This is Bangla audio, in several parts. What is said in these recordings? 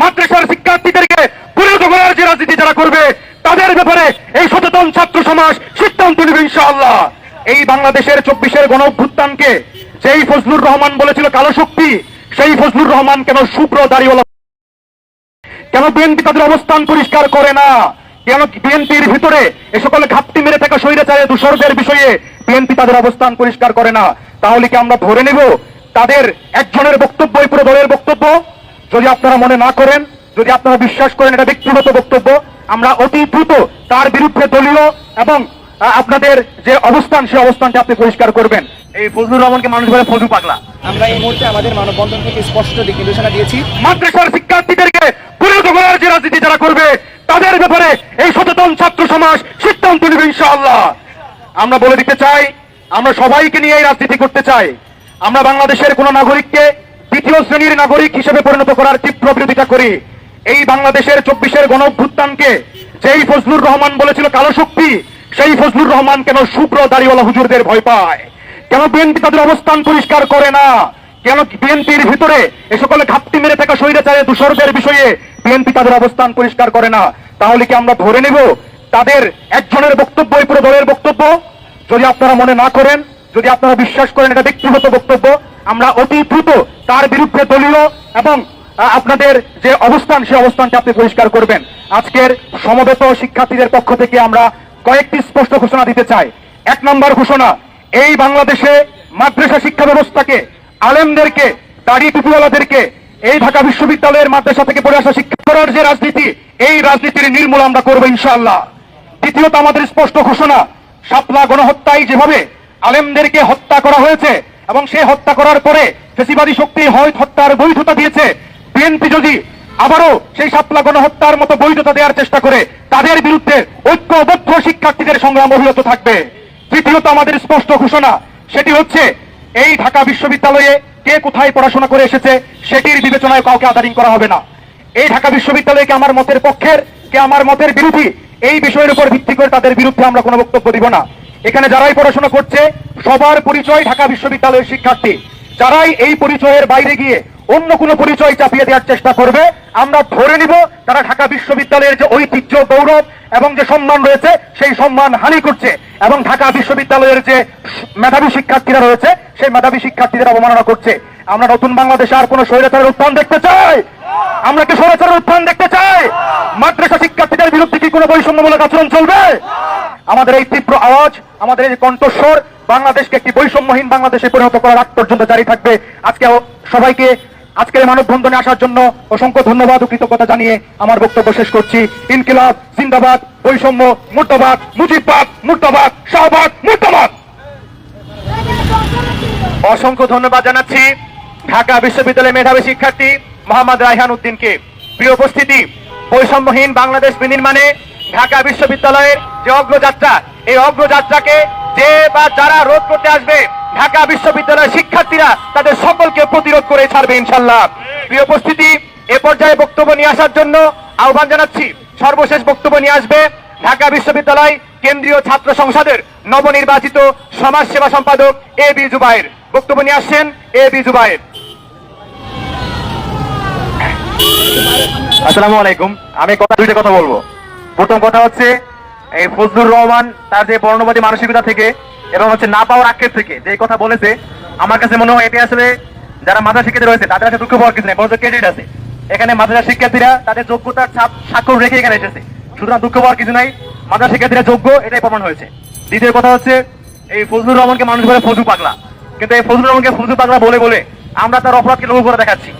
মাদ্রাসার শিক্ষার্থীদেরকে পরিণত করার যে রাজনীতি যারা করবে, তাদের ব্যাপারে এই সচেতন ছাত্র সমাজ সিদ্ধান্ত নেবে ইনশাআল্লাহ। এই বাংলাদেশের চব্বিশের গণ অভ্যুত্থানকে যেই ফজলুর রহমান বলেছিল কালো শক্তি, সেই ফজলুর রহমান কেন শুভ্র দাড়িওয়ালা কেন বিএনপি তাদের অবস্থান পরিষ্কার করে না? কেন বিএনপির ভিতরে এ সকল ঘাপটি মেরে থাকা স্বৈরাচারের দূষরদের বিষয়ে বিএনপি তাদের অবস্থান পরিষ্কার করে না? তাহলে কি আমরা ধরে নেব তাদের একজনের বক্তব্য পুরো দলের বক্তব্য? যদি আপনারা মনে না করেন যদি আপনারা বিশ্বাস করেন এটা ব্যক্তিগত বক্তব্য আমরা অতি দ্রুত তার বিরুদ্ধে দলীয় এবং আপনাদের যে অবস্থান সেই অবস্থানটা আপনি পরিষ্কার করবেন। এই ফজলুর রহমানকে মানুষ বলে ফজু পাগলা। আমরা এই মুহূর্তে আমাদের মানববন্ধন থেকে স্পষ্ট দিক নির্দেশনা দিয়েছি। মাদ্রাসার শিক্ষার্থীদেরকে করার যে রাজনীতি যারা করবে তাদের ব্যাপারে এই সচেতন ছাত্র সমাজ সিদ্ধান্ত নেবে ইনশাআল্লাহ। আমরা বলে দিতে চাই আমরা সবাইকে নিয়ে এই রাজনীতি করতে চাই। আমরা বাংলাদেশের কোন নাগরিককে দ্বিতীয় শ্রেণির নাগরিক হিসেবে পরিণত করার তীব্র বিরোধিতা করি। এই বাংলাদেশের চব্বিশের গণ অভ্যুত্থানকে যেই ফজলুর রহমান বলেছিল কালো শক্তি, সেই ফজলুর রহমান কেন শুভ্র দাড়িওয়ালা হুজুরদের ভয় পায়? কেন বিএনপি তাদের অবস্থান পরিষ্কার করে না? কেন বিএনপির ভিতরে এ সকলে ঘাপটি মেরে থাকা স্বৈরাচারের দূষরদের বিষয়ে বিএনপি তাদের অবস্থান পরিষ্কার করে না? তাহলে কি আমরা ধরে নেব তাদের একজনের বক্তব্য, এই পুরো দলের বক্তব্য? যদি আপনারা মনে না করেন যদি আপনারা বিশ্বাস করেন এটা ব্যক্তিগত বক্তব্য, আমরা অতি দ্রুত তার বিরুদ্ধে দলীয় এবং আপনাদের যে অবস্থান সেই অবস্থানটা আপনি পরিষ্কার করবেন। আজকের সমবেত শিক্ষার্থীদের পক্ষ থেকে আমরা কয়েকটি স্পষ্ট ঘোষণা দিতে চাই। এক নম্বর ঘোষণা, এই বাংলাদেশে মাদ্রাসা শিক্ষা ব্যবস্থাকে, আলেমদেরকে, দাড়ি টুপিওয়ালাদেরকে এই ঢাকা বিশ্ববিদ্যালয়ের মাদ্রাসা থেকে পড়ে আসা শিক্ষা করার যে রাজনীতি, এই রাজনীতির নির্মূল আমরা করব ইনশাআল্লাহ। দ্বিতীয়ত আমাদের স্পষ্ট ঘোষণা, শাপলা গণহত্যায় যেভাবে আলেমদেরকে হত্যা করা হয়েছে এবং সেই হত্যা করার পরে ফেসিবাদী শক্তি হয় হত্যার বৈধতা দিয়েছে। বিএনপি যদি আবারও সেই শাপলা গণহত্যার মতো বৈধতা দেওয়ার চেষ্টা করে, তাদের বিরুদ্ধে ঐক্যবদ্ধ শিক্ষার্থীদের সংগ্রাম অবিরত থাকবে। তৃতীয়ত আমাদের স্পষ্ট ঘোষণা, সেটি হচ্ছে, এই ঢাকা বিশ্ববিদ্যালয়ে কে কোথায় পড়াশোনা করে এসেছে, সেটির বিবেচনায় কাউকে আদারিং করা হবে না। এই ঢাকা বিশ্ববিদ্যালয়কে আমার মতের পক্ষের, কে আমার মতের বিরোধী, এই বিষয়ের উপর ভিত্তি করে তাদের বিরুদ্ধে আমরা কোনো বক্তব্য দিব না। এখানে যারাই পড়াশোনা করছে, সবার পরিচয় ঢাকা বিশ্ববিদ্যালয়ের শিক্ষার্থী। যারাই এই পরিচয়ের বাইরে গিয়ে অন্য কোনো পরিচয় চাপিয়ে দেওয়ার চেষ্টা করবে, আমরা ধরে নিব তারা ঢাকা বিশ্ববিদ্যালয়ের যে ঐতিহ্য, গৌরব এবং যে সম্মান রয়েছে, সেই সম্মান হানি করছে এবং ঢাকা বিশ্ববিদ্যালয়ের যে মেধাবী শিক্ষার্থীরা রয়েছে, সেই মেধাবী শিক্ষার্থীদের অবমাননা করছে। আমরা নতুন বাংলাদেশে আর কোন স্বৈরাচারের উত্থান দেখতে চাই! আমরা কি স্বৈরাচারের উত্থান দেখতে চাই? মাদ্রাসা শিক্ষার্থীদের বিরুদ্ধে কি কোনো বৈষম্যমূলক আচরণ চলবে? আমাদের এই তীব্র আওয়াজ, আমাদের এই কণ্ঠস্বর, বাংলাদেশকে একটি বৈষম্যহীন বাংলাদেশে পরিণত করার আগ পর্যন্ত জারি থাকবে। আজকে সবাইকে আজকের মানববন্ধনে আসার জন্য অসংখ্য ধন্যবাদ ও কৃতজ্ঞতা জানিয়ে আমার বক্তব্য শেষ করছি। ইনকিলাব, জিন্দাবাদ, বৈষম্য, মুর্দাবাদ, মুজিববাদ, মুর্দাবাদ শাহবাদ মুর্দাবাদ! অসংখ্য ধন্যবাদ জানাচ্ছি। ঢাকা বিশ্ববিদ্যালয়ের মেধাবী শিক্ষার্থী মোহাম্মদ রায়হান উদ্দিনকে। প্রিয় উপস্থিতি, বৈষম্যহীন বাংলাদেশ বিনির্মাণে ঢাকা বিশ্ববিদ্যালয়ের যে অগ্রযাত্রা, এই অগ্রযাত্রাকে যে বা যারা রোধ করতে আসবে, ঢাকা বিশ্ববিদ্যালয়ের শিক্ষার্থীরা তাদের সকলকে প্রতিরোধ করে ছাড়বে ইনশাল্লাহ প্রিয় উপস্থিতি, এ পর্যায়ে বক্তব্য নিয়ে আসার জন্য আহ্বান জানাচ্ছি। সর্বশেষ বক্তব্য নিয়ে আসবে ঢাকা বিশ্ববিদ্যালয় কেন্দ্রীয় ছাত্র সংসদের নবনির্বাচিত সমাজ সেবা সম্পাদক এ বি জুবাইর। বক্তব্য নিয়ে আসছেন এ বি জুবাইর। আসসালামু আলাইকুম। আমি কথা দুইটা কথা বলব। প্রথম কথা হচ্ছে, এই ফজলুর রহমান তার যে বর্ণবাদী মানসিকতা থেকে এবং হচ্ছে না পাওয়ার আক্ষেপ থেকে যে কথা বলেছে, আমার কাছে মনে হয় এটি আসলে যারা মাদ্রাসা শিক্ষার্থী রয়েছে, তাদের কাছে দুঃখ পাওয়ার কিছু নেই, বরঞ্চ ক্রেডিট আছে। এখানে মাদ্রাসা শিক্ষার্থীরা তাদের যোগ্যতার ছাপ স্বাক্ষর রেখে এখানে এসেছে। সুতরাং দুঃখ পাওয়ার কিছু নাই, মাদ্রাসা শিক্ষার্থীরা যোগ্য, এটাই প্রমাণ হয়েছে। দ্বিতীয় কথা হচ্ছে, এই ফজলুর রহমানকে মানুষ বলে ফজু পাগলা। কিন্তু এই ফজলুর রহমানকে ফজু পাগলা বলে বলে আমরা তার অপরাধকে লঘু করে দেখাচ্ছি।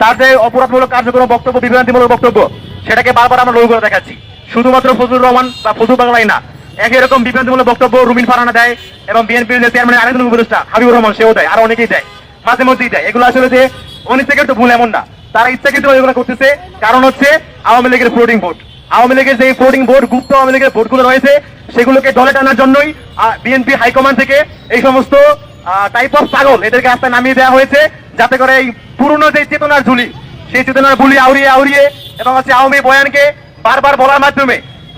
তার যে অপরাধমূলক কার্যক্রম, বক্তব্য, বিভ্রান্তিমূলক বক্তব্য, সেটাকে বারবার আমরা লঘু করে দেখাচ্ছি। শুধুমাত্র ফজলুর রহমান বা ফজু বাংলাই না, একই রকম বিভ্রান্তিমূলক বক্তব্য রুমিন ফারানা দেয় এবং বিএনপির চেয়ারম্যান আরেকজন উপদেষ্টা হাবিবুর রহমান, সেও দেয়, আর অনেকেই দেয়, মাঝে মধ্যেই দেয়। এগুলো আসলে যে অনিচ্ছাকে তো ভুল এমন না। তারা ইচ্ছাকৃত এগুলো করতেছে, কারণ হচ্ছে আওয়ামী লীগের ফ্লোটিং ভোট আওয়ামী লীগের যে ফ্লোটিং ভোট গুপ্ত আওয়ামী লীগের ভোটগুলো রয়েছে, সেগুলোকে দলে টানার জন্যই বিএনপি হাইকমান্ড থেকে এই সমস্ত টাইপ অফ পাগল এদেরকে রাস্তায় নামিয়ে দেওয়া হয়েছে, যাতে করে এই পুরনো যে চেতনার ঝুলি, সেই চেতনার বুলি আউড়িয়ে আউড়িয়ে এবং হচ্ছে আওয়ামী বয়ানকে বারবার বলার মাধ্যমে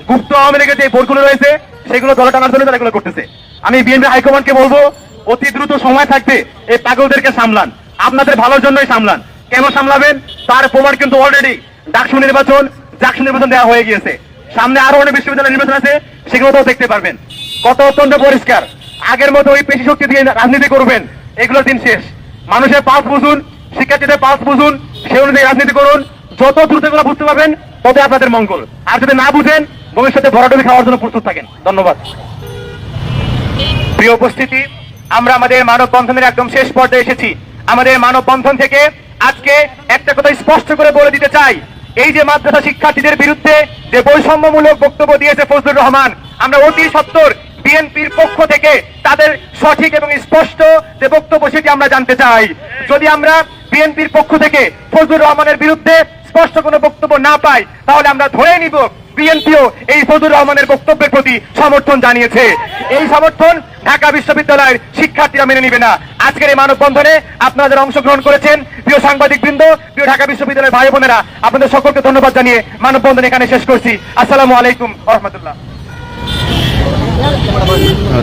গুপ্ত আওয়ামী লীগের যে ভোটগুলো রয়েছে, সেগুলো দলে টানার জন্য তারা এগুলো করতেছে। আমি বিএনপি হাইকমান্ডকে বলব, অতি দ্রুত সময় থাকবে এই পাগলদেরকে সামলান। আপনাদের ভালোর জন্যই সামলান। কেন সামলাবেন? তার প্রমাণ কিন্তু অলরেডি ডাকসু নির্বাচন, জাকসু নির্বাচন দেওয়া হয়ে গিয়েছে। সামনে আরও অনেক বিশ্ববিদ্যালয় নির্বাচন আছে, সেগুলো তো দেখতে পারবেন। কত অত্যন্ত পরিষ্কার। আগের মতো ওই পেশি শক্তি দিয়ে রাজনীতি করবেন, এগুলোর দিন শেষ। মানুষের পাস বুঝুন শিক্ষার্থীদের পাস বুঝুন, সে অনুযায়ী রাজনীতি করুন। যত দ্রুত এগুলো বুঝতে পারবেন, তত আপনাদের মঙ্গল। আর যদি না বুঝেন, ভবিষ্যতে ভরাডুবি খাওয়ার জন্য প্রস্তুত থাকেন। ধন্যবাদ। প্রিয় উপস্থিতি, আমরা আমাদের মানববন্ধনের একদম শেষ পর্যায়ে এসেছি। আমাদের মানববন্ধন থেকে আজকে একটা কথা স্পষ্ট করে বলে দিতে চাই। এই যে মাদ্রাসা শিক্ষার্থীদের বিরুদ্ধে যে বৈষম্যমূলক বক্তব্য দিয়েছে ফজলুর রহমান, আমরা অতি সত্তর বিএনপির পক্ষ থেকে তাদের সঠিক এবং স্পষ্ট যে বক্তব্য সেটি আমরা জানতে চাই। যদি আমরা বিএনপির পক্ষ থেকে ফজলুর রহমানের বিরুদ্ধে স্পষ্ট কোনো বক্তব্য না পাই, তাহলে আমরা ধরে নিব বিএনপিও এই ফজলুর রহমানের বক্তব্যের প্রতি সমর্থন জানিয়েছে। এই সমর্থন ঢাকা বিশ্ববিদ্যালয়ের শিক্ষার্থীরা মেনে নিবে না। আজকের এই মানববন্ধনে আপনারা যারা অংশগ্রহণ করেছেন, প্রিয় সাংবাদিক বৃন্দ প্রিয় ঢাকা বিশ্ববিদ্যালয়ের ভাই বোনেরা আপনাদের সকলকে ধন্যবাদ জানিয়ে মানববন্ধন এখানে শেষ করছি। আসসালামু আলাইকুম রহমতুল্লাহ।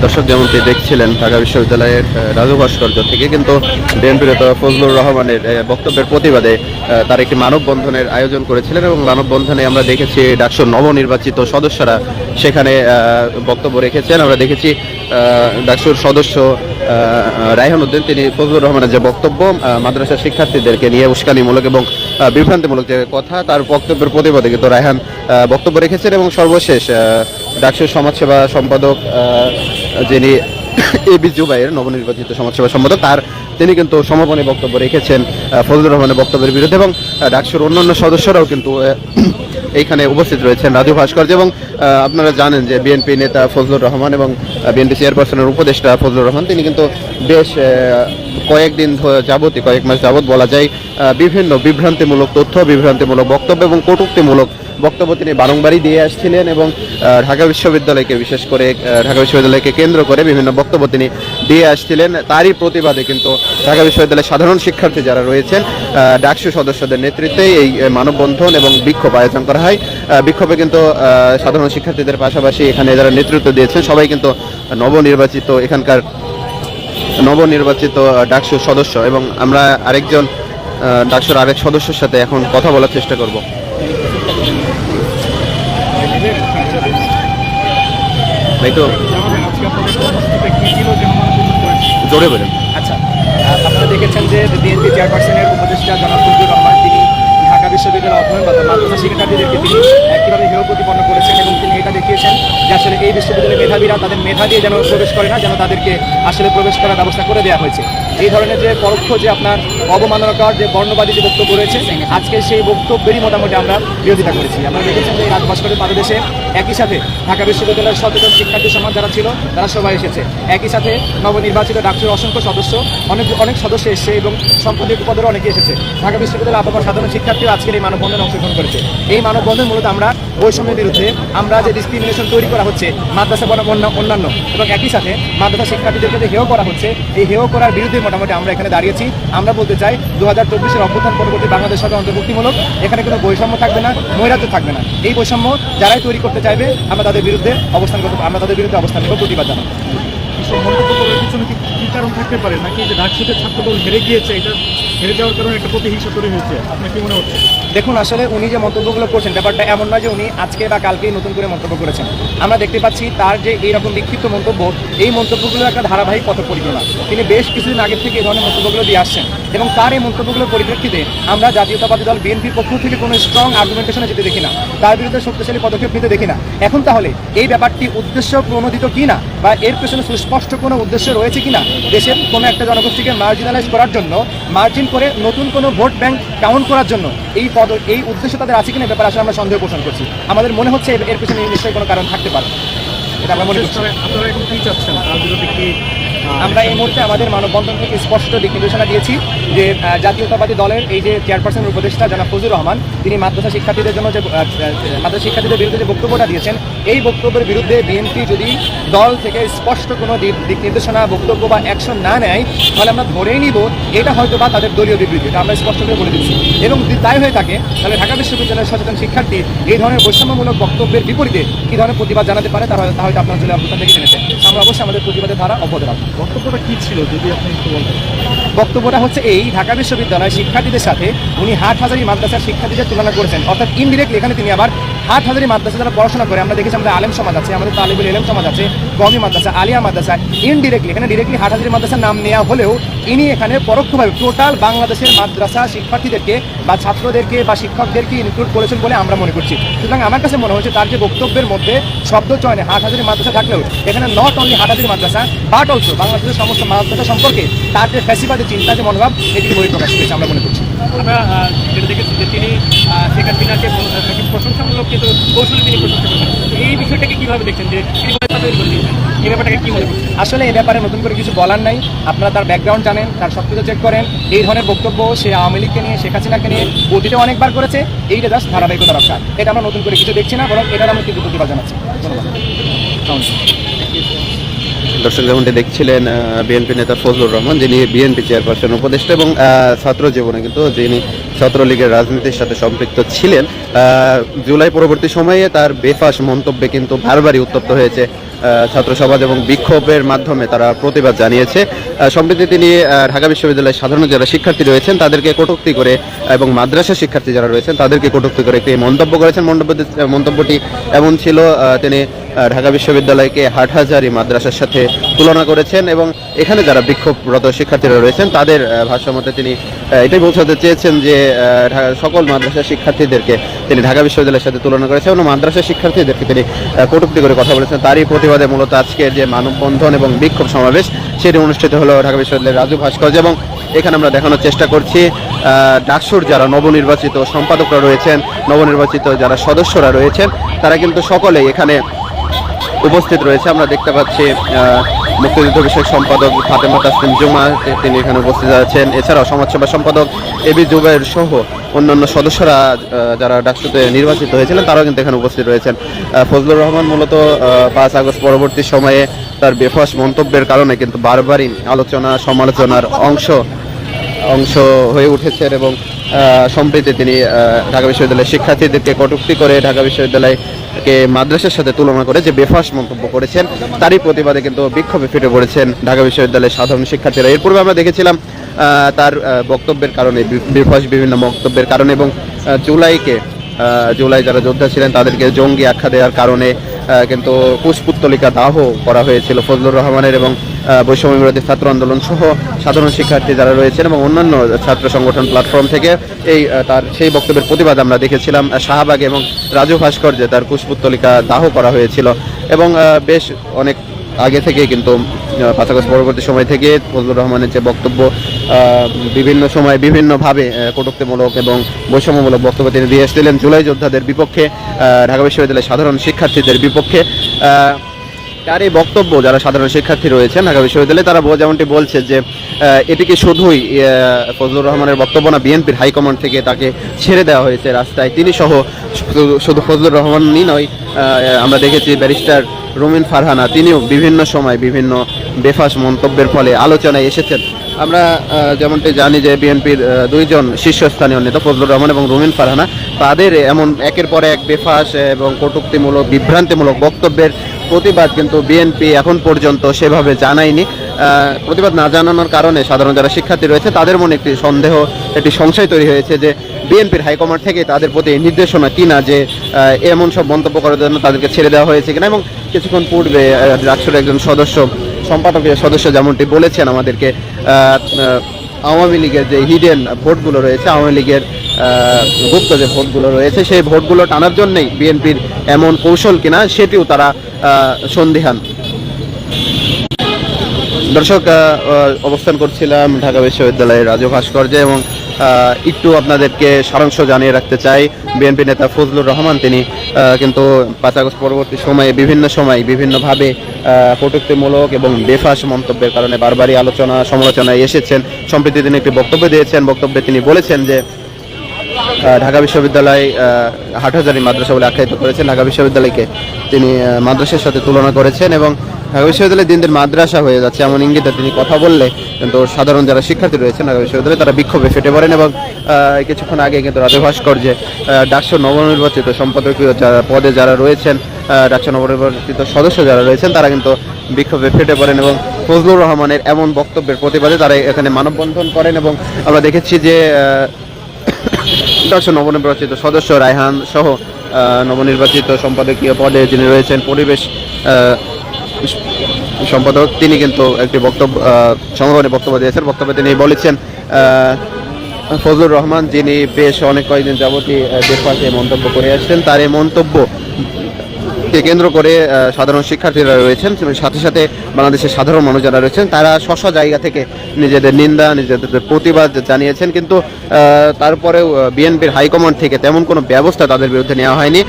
দর্শক যেমনটি দেখছিলেন ঢাকা বিশ্ববিদ্যালয়ের রাজু ভাস্কর্য থেকে কিন্তু বিএনপির ফজলুর রহমানের বক্তব্যের প্রতিবাদে তার একটি মানববন্ধনের আয়োজন করেছিলেন এবং মানববন্ধনে আমরা দেখেছি ডাকসুর নবনির্বাচিত সদস্যরা সেখানে বক্তব্য রেখেছেন। আমরা দেখেছি আহ, ডাকসুর সদস্য রায়হান উদ্দিন তিনি ফজলুর রহমানের যে বক্তব্য আহ, মাদ্রাসা শিক্ষার্থীদেরকে নিয়ে উস্কানিমূলক এবং বিভ্রান্তিমূলক যে কথা তার বক্তব্যের প্রতিবাদে কিন্তু রায়হান বক্তব্য রেখেছেন এবং সর্বশেষ আহ, ডাকসুর সমাজসেবা সম্পাদক যিনি এ বি জুবাইয়ের নবনির্বাচিত সমাজসেবা সম্পাদক তার তিনি কিন্তু সমাপনী বক্তব্য রেখেছেন ফজলুর রহমানের বক্তব্যের বিরুদ্ধে এবং ডাকসুর অন্যান্য সদস্যরাও কিন্তু এইখানে উপস্থিত রয়েছেন রাজু ভাস্কর্য এবং আপনারা জানেন যে বিএনপি নেতা ফজলুর রহমান এবং বিএনপি চেয়ারপারসনের উপদেষ্টা ফজলুর রহমান, তিনি কিন্তু বেশ কয়েকদিন যাবতই কয়েক মাস যাবত বলা যায় বিভিন্ন বিভ্রান্তিমূলক তথ্য, বিভ্রান্তিমূলক বক্তব্য এবং কটূক্তিমূলক বক্তব্য তিনি বারংবারই দিয়ে আসছিলেন এবং ঢাকা বিশ্ববিদ্যালয়কে বিশেষ করে ঢাকা বিশ্ববিদ্যালয়কে কেন্দ্র করে বিভিন্ন বক্তব্য তিনি দিয়ে আসছিলেন। তারই প্রতিবাদে কিন্তু ঢাকা বিশ্ববিদ্যালয়ের সাধারণ শিক্ষার্থী যারা রয়েছেন ডাকসু সদস্যদের নেতৃত্বে এই মানববন্ধন এবং বিক্ষোভ আয়োজন করা হয়। বিক্ষোভে কিন্তু সাধারণ শিক্ষার্থীদের পাশাপাশি এখানে যারা নেতৃত্ব দিয়েছেন সবাই কিন্তু নবনির্বাচিত এখানকার নবনির্বাচিত আহ, ডাকসু সদস্য এবং আমরা আরেকজন ডাকসুর আরেক সদস্যের সাথে এখন কথা বলার চেষ্টা করব। একটু জোরে বলেন। আচ্ছা আপনারা দেখেছেন যে বিএনপি চেয়ারপারসনের উপদেষ্টা জনাব রহমান, তিনি ঢাকা বিশ্ববিদ্যালয় অধ্যয়ন বা মাদ্রাসা শিক্ষার্থীদেরকে তিনি কীভাবে হেয় প্রতিপন্ন করেছেন এবং তিনি এটা দেখিয়েছেন যে আসলে এই বিশ্ববিদ্যালয়ের মেধাবীরা তাদের মেধা দিয়ে যেন প্রবেশ করে না, যেন তাদেরকে আসলে প্রবেশ করার ব্যবস্থা করে দেওয়া হয়েছে। এই ধরনের যে পরোক্ষ যে আপনার অবমাননাকর যে বর্ণবাদী যে বক্তব্য রয়েছে, আজকে সেই বক্তব্যেরই মোটামুটি আমরা বিরোধিতা করেছি। আমরা দেখেছেন যে এই রাজভাস্করের পাদদেশে একই সাথে ঢাকা বিশ্ববিদ্যালয়ের সচেতন শিক্ষার্থী সমাজ যারা ছিল, তারা সবাই এসেছে। একই সাথে নবনির্বাচিত ডাক্তার অসংখ্য সদস্য, অনেক অনেক সদস্য এসেছে এবং সম্পাদক পদেরও অনেকে এসেছে। ঢাকা বিশ্ববিদ্যালয়ের আপাতত সাধারণ শিক্ষার্থীরা আজকের এই মানববন্ধনে অংশগ্রহণ করেছে। এই মানববন্ধন মূলত আমরা বৈষম্যের বিরুদ্ধে আমরা যে ডিসক্রিমিনেশন তৈরি করা হচ্ছে, মাদ্রাসা বনাম অন্যান্য এবং একই সাথে মাদ্রাসা শিক্ষার্থীদেরকে যে হেয় করা হচ্ছে, এই হেয় করার বিরুদ্ধে মোটামুটি আমরা এখানে দাঁড়িয়েছি। আমরা বলতে চাই দু হাজার চব্বিশের অভ্যুত্থান পরবর্তী বাংলাদেশ সরকার অন্তর্ভুক্তিমূলক, এখানে কোনো বৈষম্য থাকবে না, নৈরাজ্য থাকবে না। এই বৈষম্য যারাই তৈরি করতে চাইবে, আমরা তাদের বিরুদ্ধে অবস্থান করতে আমরা তাদের বিরুদ্ধে অবস্থান নেব প্রতিবাদ জানাব। কারণ থাকতে পারে? নাকি যে ডাকসুতে ছাত্রদল হেরে গিয়েছে, এটা হেরে যাওয়ার কারণে একটা প্রতিহিংসা তৈরি হয়েছে? আপনার কি মনে হচ্ছে? দেখুন, আসলে উনি যে মন্তব্যগুলো করছেন, ব্যাপারটা এমন নয় যে উনি আজকে বা কালকেই নতুন করে মন্তব্য করেছেন। আমরা দেখতে পাচ্ছি তার যে এইরকম বিক্ষিপ্ত মন্তব্য, এই মন্তব্যগুলো একটা ধারাবাহিক পথ পরিক্রমা তিনি বেশ কিছুদিন আগের থেকে এই ধরনের মন্তব্যগুলো দিয়ে আসছেন। এবং তার এই মন্তব্যগুলোর পরিপ্রেক্ষিতে আমরা জাতীয়তাবাদী দল বিএনপির পক্ষ থেকে কোনো স্ট্রং আর্গুমেন্টেশনে যেতে দেখি না। তার বিরুদ্ধে শক্তিশালী পদক্ষেপ নিতে দেখি না। এখন তাহলে এই ব্যাপারটি উদ্দেশ্য প্রণোদিত কিনা বা এর পেছনে সুস্পষ্ট কোনো উদ্দেশ্য রয়েছে কিনা দেশের কোনো একটা জনগোষ্ঠীকে মার্জিনালাইজ করার জন্য মার্জিন করে নতুন কোনো ভোট ব্যাংক কাউন্ট করার জন্য এই পদ, এই উদ্দেশ্য তাদের আছে কিনা ব্যাপারে আসলে আমরা সন্দেহ পোষণ করছি। আমাদের মনে হচ্ছে এর- পেছনে নিশ্চয়ই কোনো কারণ থাকতে পারে। এটা আমরা মনে করছি। আপনারা এখন কি চাচ্ছেন? তার বিরুদ্ধে কি আমরা এই মুহূর্তে আমাদের মানববন্ধন থেকে স্পষ্ট দিক নির্দেশনা দিয়েছি যে জাতীয়তাবাদী দলের এই যে চেয়ারপারসন উপদেষ্টা জনাব ফজুর রহমান, তিনি মাদ্রাসা শিক্ষার্থীদের জন্য যে মাদ্রাসা শিক্ষার্থীদের বিরুদ্ধে যে বক্তব্যটা দিয়েছেন, এই বক্তব্যের বিরুদ্ধে বিএনপি যদি দল থেকে স্পষ্ট কোনো দিক- নির্দেশনা, বক্তব্য বা অ্যাকশন না নেয়, তাহলে আমরা ধরেই নিব এটা হয়তো বা তাদের দলীয় বিবৃতি, এটা আমরা স্পষ্ট করে বলে দিচ্ছি। এবং যদি তাই হয়ে থাকে, তাহলে ঢাকা বিশ্ববিদ্যালয়ের সচেতন শিক্ষার্থী এই ধরনের বৈষম্যমূলক বক্তব্যের বিপরীতে কী ধরনের প্রতিবাদ জানাতে পারে তাহলে আপনার জন্য অভ্যুত্থান থেকে জেনেছে আমরা অবশ্যই আমাদের প্রতিবাদের ধারা অব্যাহত রাখব। বক্তব্যটা কি ছিল, যদি আপনি একটু বক্তব্যটা হচ্ছে এই, ঢাকা বিশ্ববিদ্যালয়ের শিক্ষার্থীদের সাথে উনি হাট হাজারি মাদ্রাসার শিক্ষার্থীদের তুলনা করেছেন। অর্থাৎ ইনডিরেক্টলি এখানে তিনি আবার হাট হাজারি মাদ্রাসা যারা পড়াশোনা করে, আমরা দেখেছি আমাদের আলেম সমাজ আছে, আমাদের তালিবুল এলেম সমাজ আছে, গমি মাদ্রাসা, আলিয়া মাদ্রাসা ইনডিরেক্টলি এখানে ডিরেক্টলি হাট হাজারি মাদ্রাসার নাম নেওয়া হলেও ইনি এখানে পরোক্ষভাবে টোটাল বাংলাদেশের মাদ্রাসা শিক্ষার্থীদেরকে বা ছাত্রদেরকে বা শিক্ষকদেরকে ইনক্লুড করেছেন বলে আমরা মনে করছি। সুতরাং আমার কাছে মনে হচ্ছে তার যে বক্তব্যের মধ্যে শব্দ চয়নে হাট হাজারি মাদ্রাসা থাকলেও এখানে নট অনলি হাট হাজারি মাদ্রাসা বাট অলসো বাংলাদেশের সমস্ত মাদ্রাসা সম্পর্কে তার যে ফ্যাসিবাদী চিন্তা, যে মনোভাব এটি বহিঃপ্রকাশ করেছে, আমরা মনে করছি। আমরা যেটা দেখেছি যে তিনি শেখ হাসিনাকে প্রশংসামূলক কিন্তু কৌশলে তিনি প্রশংসা করেছেন এই বিষয়টাকে কীভাবে দেখছেন যে এই ব্যাপারটাকে কি মনে আসলে এই ব্যাপারে নতুন করে কিছু বলার নাই। আপনারা তার ব্যাকগ্রাউন্ড জানেন তার সব কিছু চেক করেন। এই ধরনের বক্তব্য সে আওয়ামী লীগকে নিয়ে শেখ হাসিনাকে নিয়ে অতীতে অনেকবার করেছে। এইটা জাস্ট ধারাবাহিকতা রক্ষা। এটা আমরা নতুন করে কিছু দেখছি না বরং এটার আমরা কিন্তু প্রতিবাদ জানাচ্ছি। ধন্যবাদ। দর্শক যেমনটি দেখছিলেন বিএনপি নেতা ফজলুর রহমান যিনি বিএনপি চেয়ারপারসন উপদেষ্টা এবং ছাত্র জীবনে কিন্তু যিনি ছাত্রলীগের রাজনীতির সাথে সম্পৃক্ত ছিলেন। জুলাই পরবর্তী সময়ে তার বেফাস মন্তব্যে কিন্তু বারবারই উত্তপ্ত হয়েছে ছাত্র সমাজ এবং বিক্ষোভের মাধ্যমে তারা প্রতিবাদ জানিয়েছে। সম্প্রতি তিনি ঢাকা বিশ্ববিদ্যালয়ের সাধারণ যারা শিক্ষার্থী রয়েছেন, তাদেরকে কটুক্তি করে এবং মাদ্রাসা শিক্ষার্থী যারা রয়েছেন, তাদেরকে কটুক্তি করে একটি মন্তব্য করেছেন। মন্তব্য মন্তব্যটি এমন ছিল তিনি ঢাকা বিশ্ববিদ্যালয়কে হাটহাজারি মাদ্রাসার সাথে তুলনা করেছেন এবং এখানে যারা বিক্ষোভরত শিক্ষার্থীরা রয়েছেন, তাদের ভাষ্যমতে তিনি এটাই বোঝাতে চেয়েছেন যে সকল মাদ্রাসা শিক্ষার্থীদেরকে তিনি ঢাকা বিশ্ববিদ্যালয়ের সাথে তুলনা করেছেন এবং মাদ্রাসা শিক্ষার্থীদেরকে তিনি কটুক্তি করে কথা বলেছেন। তারই প্রতিবাদে মূলত আজকের যে মানববন্ধন এবং বিক্ষোভ সমাবেশ, সেটি অনুষ্ঠিত হলো ঢাকা বিশ্ববিদ্যালয়ের রাজু ভাস্কর্য এবং এখানে আমরা দেখানোর চেষ্টা করছি ডাকসুর যারা নবনির্বাচিত সম্পাদকরা রয়েছেন, নবনির্বাচিত যারা সদস্যরা রয়েছেন, তারা কিন্তু সকলেই এখানে উপস্থিত রয়েছে। আমরা দেখতে পাচ্ছি মুক্তিযুদ্ধ বিষয়ক সম্পাদক ফাতেমা তাসলিম জুমা তিনি এখানে উপস্থিত আছেন। এছাড়াও সমাজসেবা সম্পাদক এবি জুবাইর সহ অন্যান্য সদস্যরা যারা ডাকসুতে নির্বাচিত হয়েছিলেন, তারাও কিন্তু এখানে উপস্থিত রয়েছেন। ফজলুর রহমান মূলত পাঁচ আগস্ট পরবর্তী সময়ে তার বেফাস মন্তব্যের কারণে কিন্তু বারবারই আলোচনা, সমালোচনার অংশ অংশ হয়ে উঠেছেন এবং সম্প্রতি তিনি ঢাকা বিশ্ববিদ্যালয়ের শিক্ষার্থীদেরকে কটুক্তি করে ঢাকা বিশ্ববিদ্যালয়কে মাদ্রাসার সাথে তুলনা করে যে বেফাস মন্তব্য করেছেন, তারই প্রতিবাদে কিন্তু বিক্ষোভে ফিরে পড়েছেন ঢাকা বিশ্ববিদ্যালয়ের সাধারণ শিক্ষার্থীরা। এর পূর্বে আমরা দেখেছিলাম তার বক্তব্যের কারণে বেফাস বিভিন্ন বক্তব্যের কারণে এবং জুলাইকে জুলাই যারা যোদ্ধা ছিলেন, তাদেরকে জঙ্গি আখ্যা দেওয়ার কারণে কিন্তু কুশপুত্তলিকা দাহ করা হয়েছিল ফজলুর রহমানের এবং বৈষম্য বিরোধী ছাত্র আন্দোলন সহ সাধারণ শিক্ষার্থী যারা রয়েছেন এবং অন্যান্য ছাত্র সংগঠন প্ল্যাটফর্ম থেকে এই তার সেই বক্তব্যের প্রতিবাদ আমরা দেখেছিলাম শাহবাগ এবং রাজু ভাস্কর্যে তার কুশপুত্তলিকা দাহ করা হয়েছিল এবং বেশ অনেক আগে থেকে কিন্তু আগস্ট পরবর্তী সময় থেকে ফজলুর রহমানের যে বক্তব্য বিভিন্ন সময় বিভিন্নভাবে কটূক্তিমূলক এবং বৈষম্যমূলক বক্তব্য তিনি দিয়ে এসেছিলেন। জুলাই যোদ্ধাদের বিপক্ষে ঢাকা বিশ্ববিদ্যালয়ের সাধারণ শিক্ষার্থীদের বিপক্ষে তার এই বক্তব্য যারা সাধারণ শিক্ষার্থী রয়েছেন ঢাকা বিশ্ববিদ্যালয়ে, তারা যেমনটি বলছে যে এটিকে শুধুই ফজলুর রহমানের বক্তব্য না, বিএনপির হাইকমান্ড থেকে তাকে ছেড়ে দেওয়া হয়েছে রাস্তায়। তিনি সহ শুধু ফজলুর রহমানই নয় আমরা দেখেছি ব্যারিস্টার রুমিন ফারহানা, তিনিও বিভিন্ন সময় বিভিন্ন বেফাস মন্তব্যের ফলে আলোচনায় এসেছেন। আমরা যেমনটি জানি যে বিএনপির দুইজন শীর্ষস্থানীয় নেতা, ফজলুর রহমান এবং রুমিন ফারহানা, তাদের এমন একের পর এক বেফাস এবং কটুক্তিমূলক, বিভ্রান্তিমূলক বক্তব্যের প্রতিবাদ কিন্তু বিএনপি এখন পর্যন্ত সেভাবে জানায়নি। প্রতিবাদ না জানানোর কারণে সাধারণ যারা শিক্ষার্থী রয়েছে, তাদের মনে একটি সন্দেহ, একটি সংশয় তৈরি হয়েছে যে বিএনপির হাইকমান্ড থেকে তাদের প্রতি নির্দেশনা কিনা যে এমন সব মন্তব্য করার জন্য তাদেরকে ছেড়ে দেওয়া হয়েছে কিনা। এবং কিছুক্ষণ পূর্বে রাকসুর একজন সদস্য সম্পাদকীয় সদস্য যেমনটি বলেছেন, আমাদেরকে আওয়ামী লীগের যে হিডেন ভোটগুলো রয়েছে, আওয়ামী লীগের গুপ্ত যে ভোটগুলো রয়েছে, সেই ভোটগুলো টানার জন্যই বিএনপির এমন কৌশল কিনা সেটিও তারা সন্দিহান। দর্শক অবস্থান করছিলাম ঢাকা বিশ্ববিদ্যালয়ের রাজু ভাস্কর্যে এবং একটু আপনাদেরকে সারাংশ জানিয়ে রাখতে চাই। বিএনপি নেতা ফজলুর রহমান, তিনি কিন্তু পাঁচ আগস্ট পরবর্তী সময়ে বিভিন্ন সময় বিভিন্নভাবে কটূক্তিমূলক এবং বেফাস মন্তব্যের কারণে বারবারই আলোচনা, সমালোচনায় এসেছেন। সম্প্রতি তিনি একটি বক্তব্য দিয়েছেন। বক্তব্যে তিনি বলেছেন যে ঢাকা বিশ্ববিদ্যালয় হাটহাজারি মাদ্রাসা বলে আখ্যায়িত করেছেন। ঢাকা বিশ্ববিদ্যালয়কে তিনি মাদ্রাসার সাথে তুলনা করেছেন এবং ঢাকা বিশ্ববিদ্যালয় দিন দিন মাদ্রাসা হয়ে যাচ্ছে। এমন ইঙ্গিতে তিনি কথা বললে কিন্তু সাধারণ যারা শিক্ষার্থী রয়েছেন ঢাকা বিশ্ববিদ্যালয়ে তারা বিক্ষোভে ফেটে পড়েন এবং কিছুক্ষণ আগে কিন্তু রাজু ভাস্কর্যে ডাকসু নবনির্বাচিত সম্পাদকীয় যারা পদে যারা রয়েছেন ডাকসু নবনির্বাচিত সদস্য যারা রয়েছেন, তারা কিন্তু বিক্ষোভে ফেটে পড়েন এবং ফজলুর রহমানের এমন বক্তব্যের প্রতিবাদে তারা এখানে মানববন্ধন করেন এবং আমরা দেখেছি যে দর্শক নবনির্বাচিত সদস্য রায়হান সহ নবনির্বাচিত সম্পাদকীয় পদে যিনি রয়েছেন, পরিবেশ সম্পাদক তিনি কিন্তু একটি বক্তব্য সংগ্রহণে বক্তব্য দিয়েছেন। বক্তব্যে তিনি বলেছেন ফজলুর রহমান যিনি বেশ অনেক কয়েকদিন যাবতই আহ, দেশবাসী মন্তব্য করে আসছেন তার এই মন্তব্য কে কেন্দ্র করে সাধারণ শিক্ষার্থীরা রয়েছেন সাথে সাথে বাংলাদেশের সাধারণ মানুষ যারা রয়েছেন, তারা স্ব জায়গা থেকে নিজেদের নিন্দা, নিজেদের প্রতিবাদ জানিয়েছেন। কিন্তু তারপরেও বিএনপির হাইকমান্ড থেকে তেমন কোনো ব্যবস্থা তাদের বিরুদ্ধে নেওয়া হয়নি।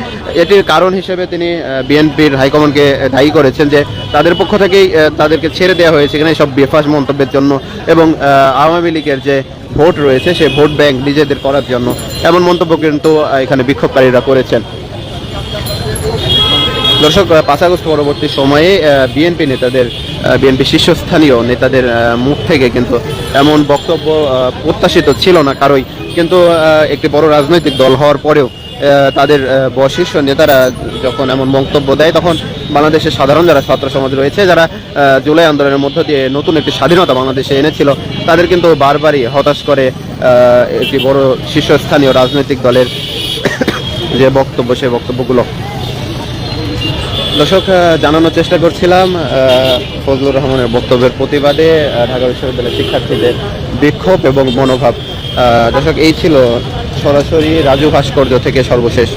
এটির কারণ হিসেবে তিনি বিএনপির হাইকমান্ডকে দায়ী করেছেন যে, তাদের পক্ষ থেকেই তাদেরকে ছেড়ে দেওয়া হয়েছে এখানে সব বেফাস মন্তব্যের জন্য, এবং আওয়ামী লীগের যে ভোট রয়েছে সেই ভোট ব্যাংক নিজেদের করার জন্য, এমন মন্তব্য কিন্তু এখানে বিক্ষোভকারীরা করেছেন। দর্শক পাঁচ আগস্ট পরবর্তী সময়ে বিএনপি নেতাদের বিএনপি শীর্ষস্থানীয় নেতাদের মুখ থেকে কিন্তু এমন বক্তব্য প্রত্যাশিত ছিল না কারোই। কিন্তু একটি বড় রাজনৈতিক দল হওয়ার পরেও তাদের শীর্ষ নেতারা যখন এমন বক্তব্য দেয়, তখন বাংলাদেশের সাধারণ যারা ছাত্র সমাজ রয়েছে, যারা জুলাই আন্দোলনের মধ্য দিয়ে নতুন একটি স্বাধীনতা বাংলাদেশে এনেছিল, তাদের কিন্তু বারবারই হতাশ করে একটি বড় শীর্ষস্থানীয় রাজনৈতিক দলের যে বক্তব্য, সেই বক্তব্যগুলো। দর্শক জানানোর চেষ্টা করছিলাম ফজলুর রহমানের বক্তব্যের প্রতিবাদে ঢাকা বিশ্ববিদ্যালয়ের শিক্ষার্থীদের বিক্ষোভ এবং মনোভাব। দর্শক, এই ছিল সরাসরি রাজু ভাস্কর্য থেকে সর্বশেষ।